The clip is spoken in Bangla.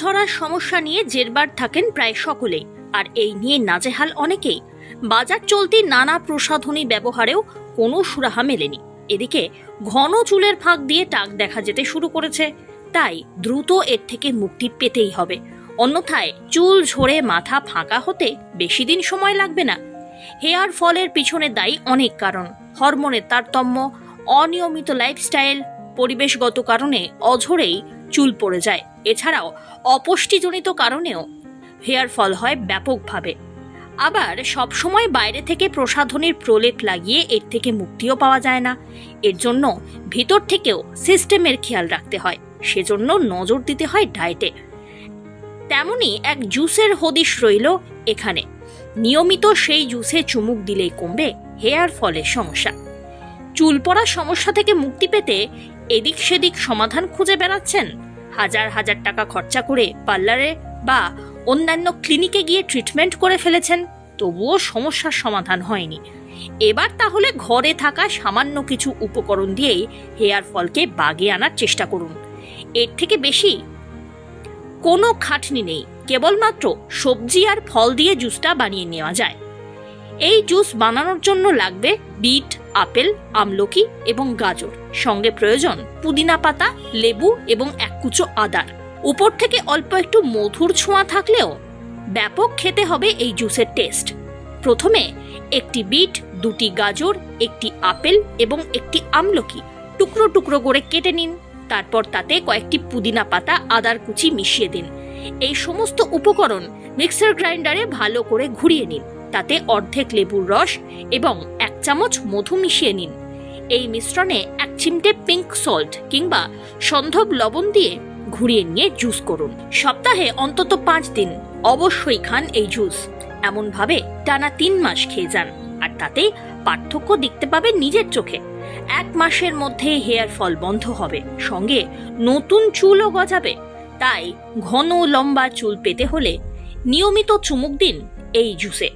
ঝরার সমস্যা নিয়ে জেরবার থাকেন প্রায় সকলেই আর এই নিয়ে নাজেহাল অনেকেই। বাজার চলতি নানা প্রসাধনী ব্যবহারেও কোনো সুরাহা মেলেনি। এদিকে ঘন চুলের ফাঁক দিয়ে টাক দেখা যেতে শুরু করেছে। তাই দ্রুত এর থেকে মুক্তি পেতেই হবে। অন্যথায় চুল ঝরে মাথা ফাঁকা হতে বেশি দিন সময় লাগবে না। হেয়ার ফলের পিছনে দায়ী অনেক কারণ। হরমোনের তারতম্য, অনিয়মিত লাইফস্টাইল পরিবেশগত কারণে অঝরেই চুল পড়ে যায়। এছাড়াও অপুষ্টিজনিত কারণেও হেয়ার ফল হয় ব্যাপকভাবে। আবার সবসময় বাইরে থেকে প্রসাধনীর প্রলেপ লাগিয়ে এর থেকে মুক্তিও পাওয়া যায় না। এর জন্য ভিতর থেকেও সিস্টেমের খেয়াল রাখতে হয়, সেজন্য নজর দিতে হয় ডায়েটে। তেমনি এক জুসের হদিশ রইল এখানে। নিয়মিত সেই জুসে চুমুক দিলেই কমবে হেয়ার ফলের সমস্যা। চুল পড়ার সমস্যা থেকে মুক্তি পেতে এদিক সেদিক সমাধান খুঁজে বেড়াচ্ছেন হাজার হাজার টাকা খরচা করে পার্লারে বা অন্যান্য ক্লিনিকে গিয়ে ট্রিটমেন্ট করে ফেলেছেন, তবুও সমস্যার সমাধান হয়নি। এবার তাহলে ঘরে থাকা সামান্য কিছু উপকরণ দিয়েই হেয়ার ফলকে বাগে আনার চেষ্টা করুন। এর থেকে বেশি কোনো খাটনি নেই, কেবলমাত্র সবজি আর ফল দিয়ে জুসটা বানিয়ে নেওয়া যায়। এই জুস বানানোর জন্য লাগবে বিট আপেল, আমলকি এবং গাজর। সঙ্গে প্রয়োজন পুদিনা পাতা, লেবু এবং এক কুচো আদার। উপর থেকে অল্প একটু মধুর ছোঁয়া থাকলেও ব্যাপক খেতে হবে এই জুসের টেস্ট। প্রথমে একটি বিট, দুটি গাজর, একটি আপেল এবং একটি আমলকি টুকরো টুকরো করে কেটে নিন। তারপর তাতে কয়েকটি পুদিনা পাতা, আদার কুচি মিশিয়ে দিন। এই সমস্ত উপকরণ মিক্সার গ্রাইন্ডারে ভালো করে ঘুরিয়ে নিন। তাতে অর্ধেক লেবুর রস এবং চামচ মধু মিশিয়ে নিন। এই মিশ্রণে এক চিমটে পিঙ্ক সল্ট কিংবা সন্ধব লবণ দিয়ে ঘুরিয়ে নিয়ে জুস করুন। সপ্তাহে অন্তত পাঁচ দিন অবশ্যই খান এই জুস এমনভাবে টানা তিন মাস খেয়ে যান, আর তাতে পার্থক্য দেখতে পাবেন নিজের চোখে। এক মাসের মধ্যে হেয়ার ফল বন্ধ হবে, সঙ্গে নতুন চুলও গজাবে। তাই ঘন লম্বা চুল পেতে হলে নিয়মিত চুমুক দিন এই জুসে